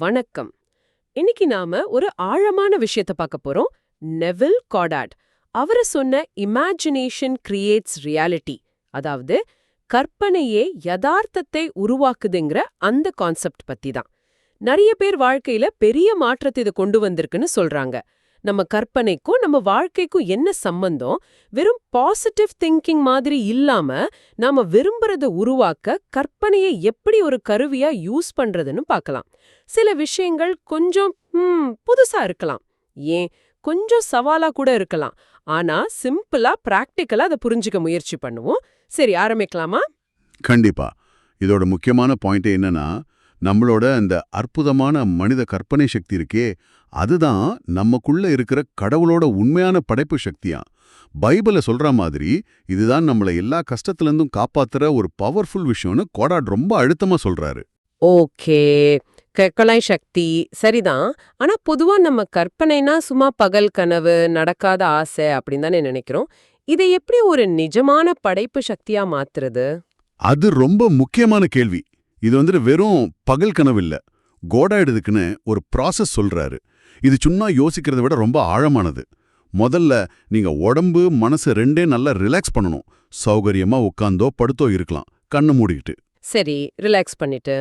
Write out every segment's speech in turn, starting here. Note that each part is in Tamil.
வணக்கம். இன்னைக்கு நாம ஒரு ஆழமான விஷயத்த பார்க்க போறோம். Neville Goddard. அவரை சொன்ன இமேஜினேஷன் கிரியேட்ஸ் ரியாலிட்டி அதாவது கற்பனையே யதார்த்தத்தை உருவாக்குதுங்கிற அந்த கான்செப்ட் பத்தி தான் நிறைய பேர் வாழ்க்கையில பெரிய மாற்றத்தை இது கொண்டு வந்திருக்குன்னு சொல்றாங்க. நம்ம கற்பனைக்கும் நம்ம வாழ்க்கைக்கும் என்ன சம்பந்தம்? வெறும் பாசிட்டிவ் திங்கிங் மாதிரி இல்லாம நாம விரும்புறத உருவாக்க கற்பனையை எப்படி ஒரு கருவியா யூஸ் பண்றதுன்னு பார்க்கலாம். சில விஷயங்கள் கொஞ்சம் புதுசா இருக்கலாம். ஏன்? கொஞ்சம் சவாலா கூட இருக்கலாம். ஆனா சிம்பிளா பிராக்டிக்கலா அதை புரிஞ்சுக்க முயற்சி பண்ணுவோம். சரி ஆரம்பிக்கலாமா? கண்டிப்பா. இதோட முக்கியமான பாயிண்ட் என்னன்னா நம்மளோட இந்த அற்புதமான மனித கற்பனை சக்தி இருக்கே அதுதான் நமக்குள்ள இருக்கிற கடவுளோட உண்மையான படைப்பு சக்தியா? பைபிள சொல்ற மாதிரி இதுதான் நம்மளை எல்லா கஷ்டத்துல இருந்தும் காப்பாத்துற ஒரு பவர்ஃபுல் விஷயம்னு கோடாட் ரொம்ப அழுத்தமா சொல்றாரு. ஓகே. கற்பனை சக்தி சரிதான். ஆனா பொதுவா நம்ம கற்பனைனா சும்மா பகல் கனவு நடக்காத ஆசை அப்படின்னு தானே நினைக்கிறோம். இதை எப்படி ஒரு நிஜமான படைப்பு சக்தியா மாத்துறது? அது ரொம்ப முக்கியமான கேள்வி. இது வந்துட்டு வெறும் பகல் கனவு இல்ல. கோடாட் இதுக்குன்னு ஒரு ப்ராசஸ் சொல்றாரு. இது சும்மா யோசிக்கிறத விட ரொம்ப ஆழமானது. முதல்ல நீங்க உடம்பு மனசு ரெண்டே நல்லா ரிலாக்ஸ் பண்ணணும். சௌகரியமா உட்காந்தோ படுத்தோ இருக்கலாம். கண்ணு மூடிக்கிட்டு. சரி ரிலாக்ஸ் பண்ணிட்டு.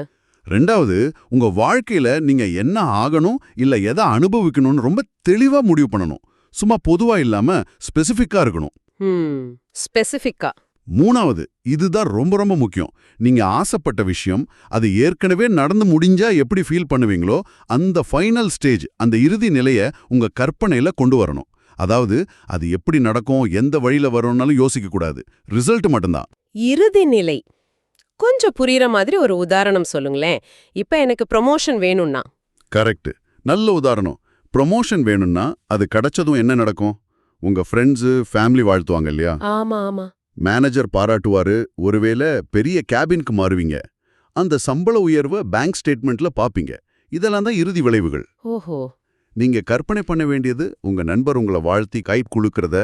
ரெண்டாவது உங்க வாழ்க்கையில நீங்க என்ன ஆகணும் இல்ல எதை அனுபவிக்கணும்னு ரொம்ப தெளிவா முடிவு பண்ணணும். சும்மா பொதுவா இல்லாம ஸ்பெசிஃபிக்கா இருக்கணும். ஸ்பெசிஃபிக்கா மூணாவது இதுதான் ரொம்ப ரொம்ப முக்கியம். நீங்க ஆசைப்பட்ட விஷயம் அது ஏற்கனவே நடந்து முடிஞ்சா எப்படி ஃபீல் பண்ணுவீங்களோ அந்த ஃபைனல் ஸ்டேஜ் அந்த இறுதி நிலைய உங்க கற்பனையில கொண்டு வரணும். அதாவது அது எப்படி நடக்கும் எந்த வழியில வரும்னாலும் யோசிக்க கூடாது ரிசல்ட் மட்டும்தான். இறுதி நிலை. கொஞ்சம் புரியுற மாதிரி ஒரு உதாரணம் சொல்லுங்களேன். இப்ப எனக்கு ப்ரொமோஷன் வேணும்னா? கரெக்ட் நல்ல உதாரணம். ப்ரொமோஷன் வேணும்னா அது கிடைச்சதும் என்ன நடக்கும்? உங்க ஃப்ரெண்ட்ஸு ஃபேமிலி வாழ்த்துவாங்க இல்லையா? ஆமா ஆமா. மேனேஜர் பாராட்டுவாரு. ஒருவேளை பெரிய கேபினுக்கு மாறுவீங்க. அந்த சம்பள உயர்வை பேங்க் ஸ்டேட்மெண்ட்ல பாப்பீங்க. இதெல்லாம் தான் இறுதி விளைவுகள். ஓஹோ. நீங்க கற்பனை பண்ண வேண்டியது உங்க நண்பர் உங்களை வாழ்த்தி கை குலுக்கிறத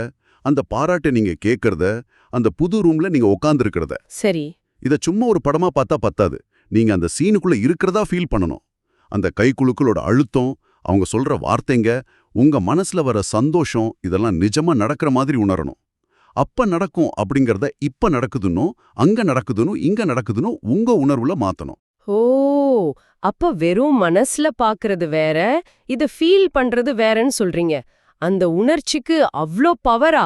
அந்த பாராட்டை நீங்க கேட்கறத அந்த புது ரூம்ல நீங்க உட்காந்துருக்கிறத சரி. இத சும்மா ஒரு படமா பார்த்தா பத்தாது. நீங்க அந்த சீனுக்குள்ள இருக்கிறதா ஃபீல் பண்ணணும். அந்த கை குலுக்களோட அழுத்தம் அவங்க சொல்ற வார்த்தைங்க உங்க மனசுல வர சந்தோஷம் இதெல்லாம் நிஜமா நடக்கிற மாதிரி உணரணும். அப்ப நடக்கும் அப்படிங்கறத இப்ப நடக்குதுன்னோ அங்க நடக்குதுன்னு இங்க நடக்குதுன்னு உங்க உணர்வுல மாத்தணும். ஓ அப்ப வெறும் மனசுல பாக்குறது வேற இத ஃபீல் பண்றது வேறன்னு சொல்றீங்க. அந்த உணர்ச்சிக்கு அவ்ளோ பவரா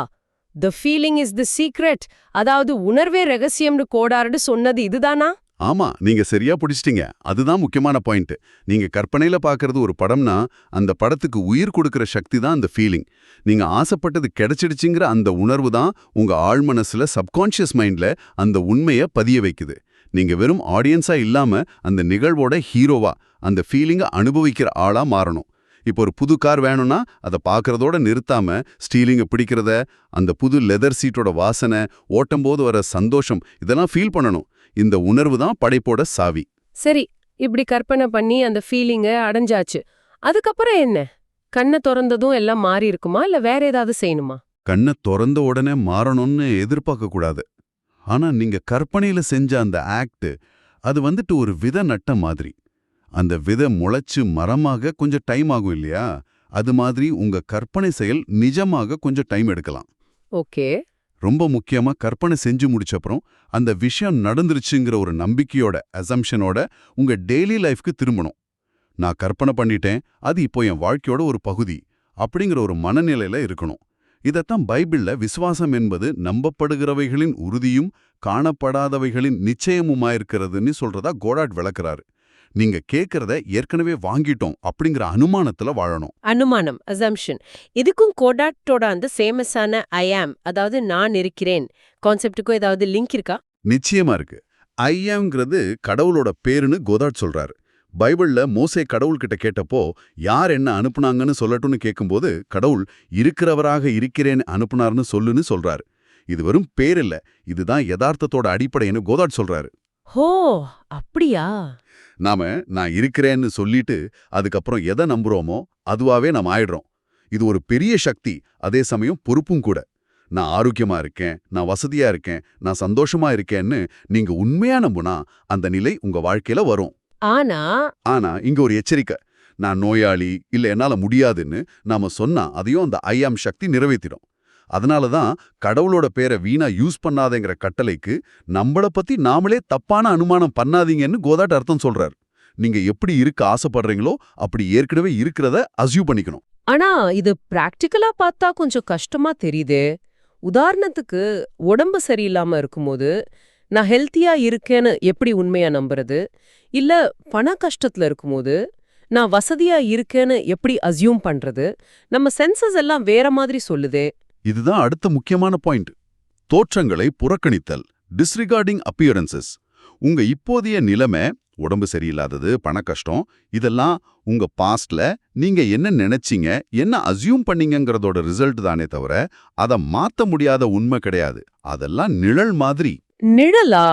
the feeling is the secret அதாவது உணர்வே ரகசியம்னு கோடாருன்னு சொன்னது இதுதானா? ஆமா நீங்க சரியா பிடிச்சிட்டீங்க. அதுதான் முக்கியமான பாயிண்ட். நீங்க கற்பனையில பாக்குறது ஒரு படம்னா அந்த படத்துக்கு உயிர் கொடுக்கிற சக்தி தான் அந்த ஃபீலிங் நீங்க ஆசைப்பட்டது கிடைச்சிடுச்சுங்கிற அந்த உணர்வு தான் உங்க ஆழ்மனசுல சப்கான்ஷியஸ் மைண்ட்ல அந்த உண்மைய பதிய வைக்குது. நீங்க வெறும் ஆடியன்ஸா இல்லாம அந்த நிகழ்வோட ஹீரோவா அந்த ஃபீலிங்கை அனுபவிக்கிற ஆளா மாறணும். இப்போ ஒரு புது கார் வேணும்னா அதை பார்க்கறதோட நிறுத்தாம ஸ்டீலிங்கை பிடிக்கிறத அந்த புது லெதர் சீட்டோட வாசனை ஓட்டும்போது வர சந்தோஷம் இதெல்லாம் ஃபீல் பண்ணணும். இந்த உணர்வு தான் படைப்போட சாவி. சரி இப்படி கற்பனை பண்ணி அந்த ஃபீலிங்க அடைஞ்சாச்சு. அதுக்கப்புறம் என்ன? கண்ணை திறந்ததும் எல்லாம் மாறி இருக்குமா? இல்ல வேற ஏதாவது செய்யணுமா? கண்ணை திறந்த உடனே மாறணும்னு எதிர்பார்க்க கூடாது. ஆனா நீங்க கற்பனையில செஞ்ச அந்த ஆக்ட் அது வந்துட்டு ஒரு வித நட்ட மாதிரி. அந்த வித முளைச்சு மரமாக கொஞ்சம் டைம் ஆகும் இல்லையா? அது மாதிரி உங்க கற்பனை செயல் நிஜமாக கொஞ்சம் டைம் எடுக்கலாம். ஓகே. ரொம்ப முக்கியமா கற்பனை செஞ்சு முடிச்சப்புறம் அந்த விஷயம் நடந்துருச்சுங்கிற ஒரு நம்பிக்கையோட அசம்ஷனோட உங்க டெய்லி லைஃப்க்கு திரும்பணும். நான் கற்பனை பண்ணிட்டேன் அது இப்போ என் வாழ்க்கையோட ஒரு பகுதி அப்படிங்கிற ஒரு மனநிலையில் இருக்கணும். இதத்தான் பைபிள்ல விசுவாசம் என்பது நம்பப்படுகிறவைகளின் உறுதியும் காணப்படாதவைகளின் நிச்சயமுமாயிருக்கிறதுன்னு சொல்றதா கோடாட் விளக்குறாரு. நீங்க கேட்கறத ஏற்கனவே வாங்கிட்டோம் அப்படிங்கிற அனுமானத்துல வாழணும். அனுமானம் அசம்ஷன் இதுக்கும் கோடாட்டோட அந்த சேமஸான ஐ ஆம் அதாவது நான் இருக்கிறேன் கான்செப்டுக்கும் ஏதாவது லிங்க் இருக்கா? நிச்சயமா இருக்கு. ஐயாங்கிறது கடவுளோட பேருன்னு கோதாட் சொல்றாரு. பைபிள்ல மோசே கடவுள்கிட்ட கேட்டப்போ யார் என்ன அனுப்புனாங்கன்னு சொல்லட்டும்னு கேட்கும்போது கடவுள் இருக்கிறவராக இருக்கிறேன் அனுப்புனார்னு சொல்லுன்னு சொல்றாரு. இது வெறும் பேர் இல்ல இதுதான் யதார்த்தத்தோட அடிப்படைன்னு கோதாட் சொல்றாரு. ஹோ அப்படியா? நாம நான் இருக்கிறேன்னு சொல்லிட்டு அதுக்கப்புறம் எதை நம்புறோமோ அதுவாவே நாம் ஆயிடுறோம். இது ஒரு பெரிய சக்தி அதே சமயம் பொறுப்பும் கூட. நான் ஆரோக்கியமா இருக்கேன் நான் வசதியா இருக்கேன் நான் சந்தோஷமா இருக்கேன்னு நீங்க உண்மையா நம்புனா அந்த நிலை உங்க வாழ்க்கையில வரும். ஆனா ஆனா இங்க ஒரு எச்சரிக்கை. நான் நோயாளி இல்ல என்னால முடியாதுன்னு நாம சொன்னா அதையும் அந்த ஐயாம் சக்தி நிறைவேத்திடும். அதனால தான் கடவுளோட பேரை வீணா யூஸ் பண்ணாதேங்கிற கட்டளைக்கு நம்மள பத்தி நாமளே தப்பான அனுமானம் பண்ணாதீங்கன்னு கோதாட் அர்த்தம் சொல்றார். நீங்க எப்படி இருக்க ஆசைப்படுறீங்களோ அப்படி ஏற்கனவே இருக்கிறத அசியூ பண்ணிக்கணும். ஆனா இது பிராக்டிக்கலா பார்த்தா கொஞ்சம் கஷ்டமா தெரியுதே. உதாரணத்துக்கு உடம்பு சரியில்லாம இருக்கும்போது நான் ஹெல்த்தியா இருக்கேன்னு எப்படி உண்மையா நம்புறது? இல்ல பண கஷ்டத்துல இருக்கும்போது நான் வசதியா இருக்கேன்னு எப்படி அசியூம் பண்றது? நம்ம சென்சஸ் எல்லாம் வேற மாதிரி சொல்லுதே. இதுதான் அடுத்த முக்கியமான பாயிண்ட் தோற்றங்களை புறக்கணித்தல் டிஸ்ரிகார்டிங் அப்பியரன்சஸ் உங்க இப்போதைய நிலைமை உடம்பு சரியில்லாதது பண கஷ்டம் இதெல்லாம் உங்க பாஸ்ட்ல நீங்க என்ன நினைச்சீங்க என்ன அசியூம் பண்ணீங்கங்கறதோட ரிசல்ட் தானே தவிர அதை மாத்த முடியாத உண்மை கிடையாது. அதெல்லாம் நிழல் மாதிரி. நிழலா?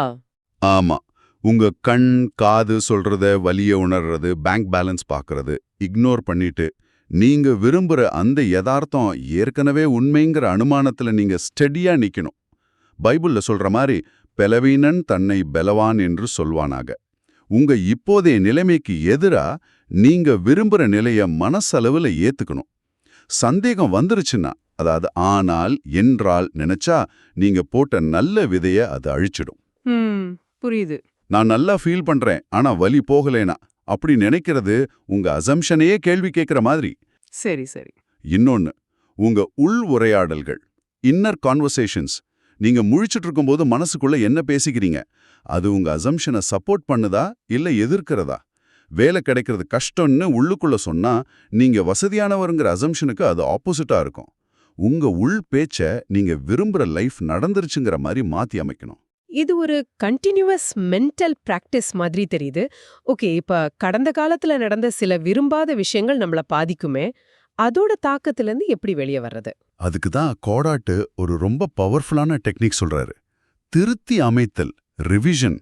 ஆமா. உங்க கண் காது சொல்றத வலிய உணர்றது பேங்க் பேலன்ஸ் பார்க்கறது இக்னோர் பண்ணிட்டு நீங்க விரும்புற அந்த யதார்த்தம் ஏற்கனவே உண்மைங்கிற அனுமானத்துல நீங்க ஸ்டெடியா நிக்கணும். பைபிள்ல சொல்ற மாதிரி பெலவீனன் தன்னை பலவான் என்று சொல்வானாக. உங்க இப்போதைய நிலைமைக்கு எதிரா நீங்க விரும்புற நிலைய மனசளவுல ஏத்துக்கணும். சந்தேகம் வந்துருச்சுன்னா அதாவது ஆனால் என்றால் நினைச்சா நீங்க போட்ட நல்ல விதைய அது அழிச்சிடும். புரியுது. நான் நல்லா ஃபீல் பண்றேன் ஆனா வலி போகலேனா அப்படி நினைக்கிறது உங்க அசம்ஷனையே கேள்வி கேட்கிற மாதிரி. சரி சரி. இன்னொன்னு உங்க உள் உரையாடல்கள் இன்னர் கான்வர்சேஷன்ஸ் நீங்க முழிச்சிட்டு இருக்கும்போது மனசுக்குள்ள என்ன பேசிக்கிறீங்க? அது உங்க அசம்ஷனை சப்போர்ட் பண்ணுதா இல்ல எதிர்க்கிறதா? வேலை கிடைக்கிறது கஷ்டம்னு உள்ளுக்குள்ள சொன்னா நீங்க வசதியானவருங்கிற அசம்ஷனுக்கு அது ஆப்போசிட்டா இருக்கும். உங்க உள் பேச்ச நீங்க விரும்புற லைஃப் நடந்துருச்சுங்கிற மாதிரி மாத்தி அமைக்கணும். இது ஒரு கண்டினியூவஸ் மென்டல் பிராக்டிஸ் மாதிரி தெரியுது. ஓகே இப்ப கடந்த காலத்துல நடந்த சில விரும்பாத விஷயங்கள் நம்மள பாதிக்குமே அதோட தாக்கத்துல இருந்து எப்படி வெளியே வர்றது? அதுக்கு தான் கோடாட்டு ஒரு ரொம்ப பவர்ஃபுல்லான டெக்னிக் சொல்றாரு. திருத்தி அமைத்தல் ரிவிஷன்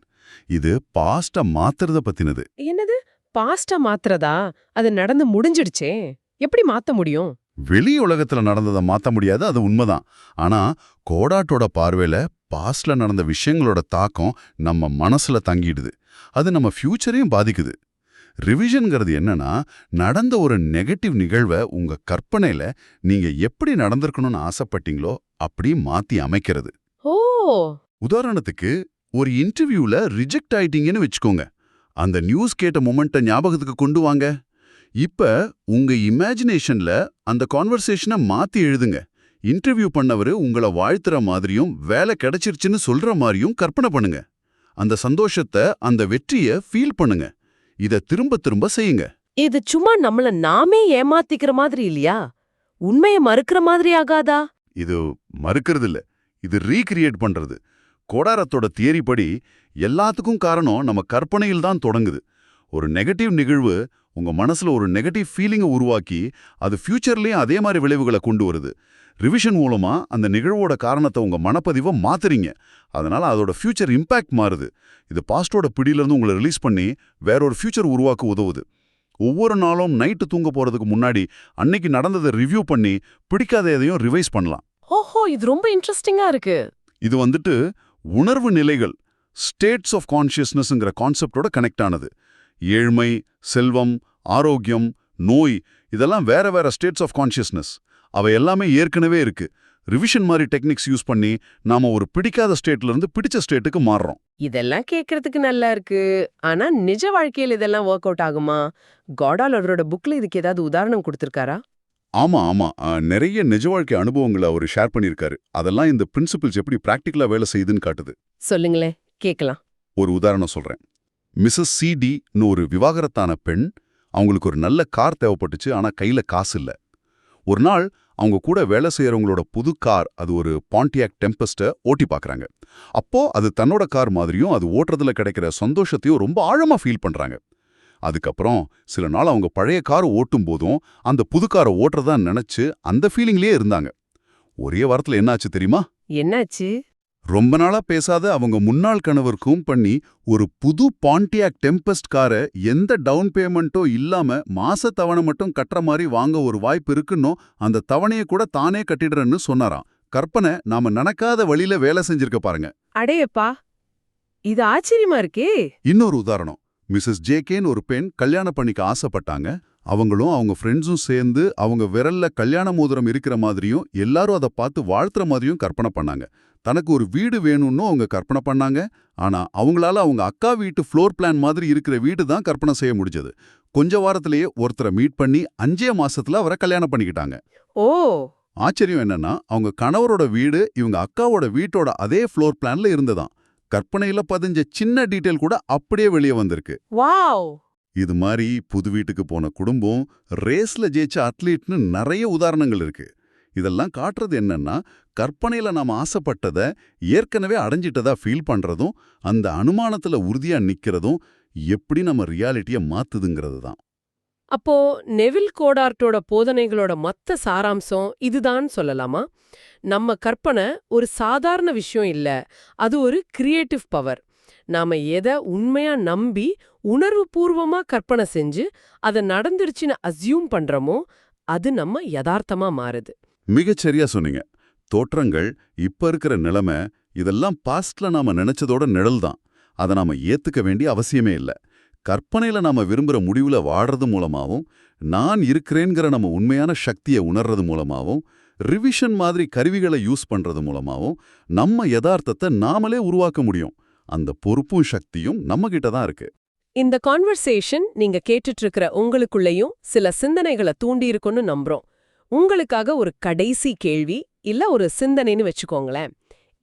இது பாஸ்ட மாத்துறத பத்தினது. என்னது? பாஸ்டா மாத்துறதா? அது நடந்து முடிஞ்சிடுச்சே. எப்படி மாத்த முடியும்? வெளி உலகத்துல நடந்ததை மாத்த முடியாது அது உண்மைதான். ஆனா கோடாட்டோட பார்வையில பாஸ்ட்ல நடந்த விஷயங்களோட தாக்கம் நம்ம மனசுல தங்கிடுது. அது நம்ம ஃபியூச்சரையும் பாதிக்குது. ரிவிஷன்ங்கிறது என்னன்னா நடந்த ஒரு நெகட்டிவ் நிகழ்வை உங்க கற்பனையில நீங்க எப்படி நடந்திருக்கணும்னு ஆசைப்பட்டீங்களோ அப்படி மாத்தி அமைக்கிறது. ஓ! உதாரணத்துக்கு ஒரு இன்டர்வியூல ரிஜெக்ட் ஆயிட்டீங்கன்னு வச்சுக்கோங்க. அந்த நியூஸ் கேட்ட மொமெண்ட்டை ஞாபகத்துக்கு கொண்டு வாங்க. இப்ப உங்க இமேஜினேஷன்ல அந்த கான்வர்சேஷனை மாத்தி எழுதுங்க. இன்டர்வியூ பண்ணவரு உங்கள வாழ்த்துற மாதிரியும் வேலை கிடைச்சிருச்சுன்னு சொல்ற மாதிரியும் கற்பனை பண்ணுங்க. அந்த சந்தோஷத்தை அந்த வெற்றிய ஃபீல் பண்ணுங்க. இத திரும்ப திரும்ப செய்யுங்க. இது சும்மா நம்மள நாமே ஏமாத்திக்கிற மாதிரி இல்லையா? உண்மையை மறுக்கிற மாதிரி ஆகாதா? இது மறுக்கிறது இல்ல இது ரீக்ரியேட் பண்றது. கோடாரத்தோட தியரி படி எல்லாத்துக்கும் காரணம் நம்ம கற்பனையில் தான் தொடங்குது. ஒரு நெகட்டிவ் நிகழ்வு உங்க மனசுல ஒரு நெகட்டிவ் ஃபீலிங்கை உருவாக்கி அது ஃபியூச்சர்லயும் அதே மாதிரி விளைவுகளை கொண்டு வருது. ரிவிஷன் மூலமா அந்த நிகழ்வோட காரணத்தை உங்க மனப்பதிவை மாத்துறீங்க. அதனால அதோட ஃபியூச்சர் இம்பாக்ட் மாறுது. இது பாஸ்டோட பிடியிலிருந்து உங்களை ரிலீஸ் பண்ணி வேற ஒரு ஃபியூச்சர் உருவாக்க உதவுது. ஒவ்வொரு நாளும் நைட்டு தூங்க போறதுக்கு முன்னாடி அன்னைக்கு நடந்ததை ரிவ்யூ பண்ணி பிடிக்காத எதையும் ரிவைஸ் பண்ணலாம். ஓஹோ இது ரொம்ப இன்ட்ரெஸ்டிங்கா இருக்கு. இது வந்துட்டு உணர்வு நிலைகள் ஸ்டேட்ஸ் ஆஃப் கான்ஷியஸ்னஸ்ங்கிற கான்செப்டோட கனெக்ட் ஆனது. ஏழ்மை செல்வம் ஆரோக்கியம் நோய் இதெல்லாம் வேற வேற ஸ்டேட்ஸ் ஆஃப் கான்ஷியஸ்னஸ் அவை எல்லாமே ஏற்கனவே இருக்கு. ரிவிஷன் மாதிரி டெக்னிக்ஸ் யூஸ் பண்ணி நாம ஒரு பிடிக்காத ஸ்டேட்ல இருந்து பிடிச்ச ஸ்டேட்டுக்கு மாறுறோம். இதெல்லாம் கேட்கறதுக்கு நல்லா இருக்கு. ஆனா நிஜ வாழ்க்கையில் இதெல்லாம் ஒர்க் அவுட் ஆகுமா? காடால் அவரோட புக்ல இதுக்கு ஏதாவது உதாரணம் கொடுத்திருக்காரா? ஆமா ஆமா. நிறைய நிஜ வாழ்க்கை அனுபவங்களை அவர் ஷேர் பண்ணியிருக்காரு. அதெல்லாம் இந்த பிரின்சிபிள்ஸ் எப்படி பிராக்டிக்கலா வேலை செய்யுதுன்னு காட்டுது. சொல்லுங்களேன். கேக்கலாம். ஒரு உதாரணம் சொல்றேன். மிஸ்ஸஸ் சிடின்னு ஒரு விவாகரத்தான பெண் அவங்களுக்கு ஒரு நல்ல கார் தேவைப்பட்டுச்சு. ஆனா கையில காசு இல்ல. ஒரு நாள் அவங்க கூட வேலை செய்யறவங்களோட புது கார் அது ஒரு பாண்டியாக் டெம்பஸ்ட்டை ஓட்டி பார்க்குறாங்க. அப்போ அது தன்னோட கார் மாதிரியும் அது ஓட்டுறதுல கிடைக்கிற சந்தோஷத்தையும் ரொம்ப ஆழமா ஃபீல் பண்றாங்க. அதுக்கப்புறம் சில நாள் அவங்க பழைய கார் ஓட்டும் போதும் அந்த புது காரை ஓட்டுறதா நினைச்சு அந்த ஃபீலிங்லயே இருந்தாங்க. ஒரே வாரத்துல என்னாச்சு தெரியுமா? என்னாச்சு? ரொம்ப நாளா பேசாத அவங்க முன்னாள் கணவருக்கும் பண்ணி ஒரு புது பாண்டியாக் டெம்பஸ்ட் காரை எந்த டவுன் பேமெண்ட்டோ இல்லாம மாச தவணை மட்டும் கட்டுற மாதிரி வாங்க ஒரு வாய்ப்பு இருக்குன்னோ அந்த தவணையை கூட தானே கட்டிடுறேன்னு சொன்னாராம். கற்பனை நாம நினைக்காத வழியில வேலை செஞ்சிருக்க பாருங்க. அடேயப்பா இது ஆச்சரியமா இருக்கே. இன்னொரு உதாரணம். மிஸ்ஸஸ் ஜேகேன்னு ஒரு பெண் கல்யாணம் பண்ணிக்க ஆசைப்பட்டாங்க. அவங்களும் அவங்க ஃப்ரெண்ட்ஸும் சேர்ந்து அவங்க விரல்ல கல்யாண மோதிரம் இருக்கிற மாதிரியும் எல்லாரும் அதை பார்த்து வாழ்த்துற மாதிரியும் கற்பனை பண்ணாங்க. தனக்கு ஒரு வீடு வேணும்னு அவங்க கற்பனை பண்ணாங்க. ஆனா அவங்களால அவங்க அக்கா வீட்டு ஃப்ளோர் பிளான் மாதிரி இருக்கிற வீடு தான் கற்பனை செய்ய முடிஞ்சது. கொஞ்ச வாரத்திலேயே ஒருத்தரை மீட் பண்ணி அஞ்சே மாசத்துல அவரை கல்யாணம் பண்ணிக்கிட்டாங்க. ஓ! ஆச்சரியம் என்னன்னா அவங்க கணவரோட வீடு இவங்க அக்காவோட வீட்டோட அதே ஃப்ளோர் பிளான்ல இருந்ததாம் கற்பனையில பதிஞ்ச சின்ன டீட்டெயில் கூட அப்படியே வெளியே வந்திருக்கு. வாவ்! இது மாதிரி புது வீட்டுக்கு போன குடும்பம் ரேஸ்ல ஜெயிச்ச அத்லீட்னு நிறைய உதாரணங்கள் இருக்கு. இதெல்லாம் காட்டுறது என்னன்னா கற்பனையில நாம ஆசைப்பட்டத ஏற்கனவே அடைஞ்சிட்டதா ஃபீல் பண்றதும் அந்த அனுமானத்துல உறுதியா நிக்கிறதும் எப்படி நம்ம ரியாலிட்டிய மாத்துதுங்கிறது தான். அப்போ நெவில் கோடார்ட்டோட போதனைகளோட மொத்த சாராம்சம் இதுதான் சொல்லலாமா? நம்ம கற்பனை ஒரு சாதாரண விஷயம் இல்ல அது ஒரு கிரியேட்டிவ் பவர் நாம எதை உண்மையா நம்பி உணர்வுபூர்வமா கற்பனை செஞ்சு அதை நடந்துருச்சுன்னு அஸ்யூம் பண்றோமோ அது நம்ம யதார்த்தமா மாறுது. மிகச்சரியா சொன்னீங்க. தோற்றங்கள் இப்ப இருக்கிற நிலைமை இதெல்லாம் பாஸ்ட்ல நாம நினைச்சதோட நிழல் தான். அதை நாம ஏத்துக்க வேண்டிய அவசியமே இல்ல. கற்பனையில நாம விரும்புற முடிவுல வாடுறது மூலமாவும் நான் இருக்கிறேங்கிற நம்ம உண்மையான சக்தியை உணர்றது மூலமாவும் ரிவிஷன் மாதிரி கருவிகளை யூஸ் பண்றது மூலமாவும் நம்ம யதார்த்தத்தை நாமளே உருவாக்க முடியும். அந்த பொறுப்பும் சக்தியும் நம்ம கிட்ட தான் இருக்கு. இந்த கான்வர்சேஷன் நீங்க கேட்டுட்டு இருக்கிற உங்களுக்குள்ளேயும் சில சிந்தனைகளை தூண்டியிருக்குன்னு நம்புறோம். உங்களுக்காக ஒரு கடைசி கேள்வி இல்ல ஒரு சிந்தனைன்னு வச்சுக்கோங்களேன்.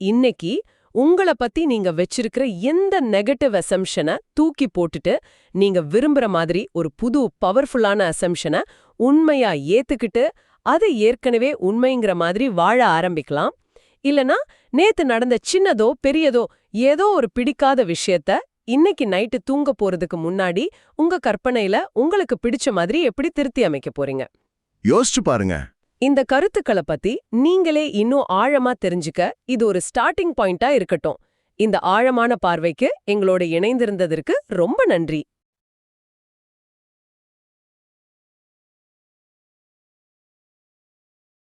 இன்னைக்கு உங்கள பத்தி நீங்க வச்சிருக்கிற எந்த நெகட்டிவ் அசம்ஷனை தூக்கி போட்டுட்டு நீங்க விரும்புற மாதிரி ஒரு புது பவர்ஃபுல்லான அசம்ஷனை உண்மையா ஏத்துக்கிட்டு அது ஏற்கனவே உண்மைங்கிற மாதிரி வாழ ஆரம்பிக்கலாம். இல்லனா நேத்து நடந்த சின்னதோ பெரியதோ ஏதோ ஒரு பிடிக்காத விஷயத்த இன்னைக்கு நைட்டு தூங்க போறதுக்கு முன்னாடி உங்க கற்பனையில உங்களுக்கு பிடிச்ச மாதிரி எப்படி திருத்தி அமைக்க போறீங்க? யோசிச்சு பாருங்க. இந்த கருத்துக்களை பத்தி நீங்களே இன்னும் ஆழமா தெரிஞ்சுக்க இது ஒரு ஸ்டார்டிங் பாயிண்டா இருக்கட்டும். இந்த ஆழமான பார்வைக்கு எங்களோட இணைந்திருந்ததற்கு ரொம்ப நன்றி.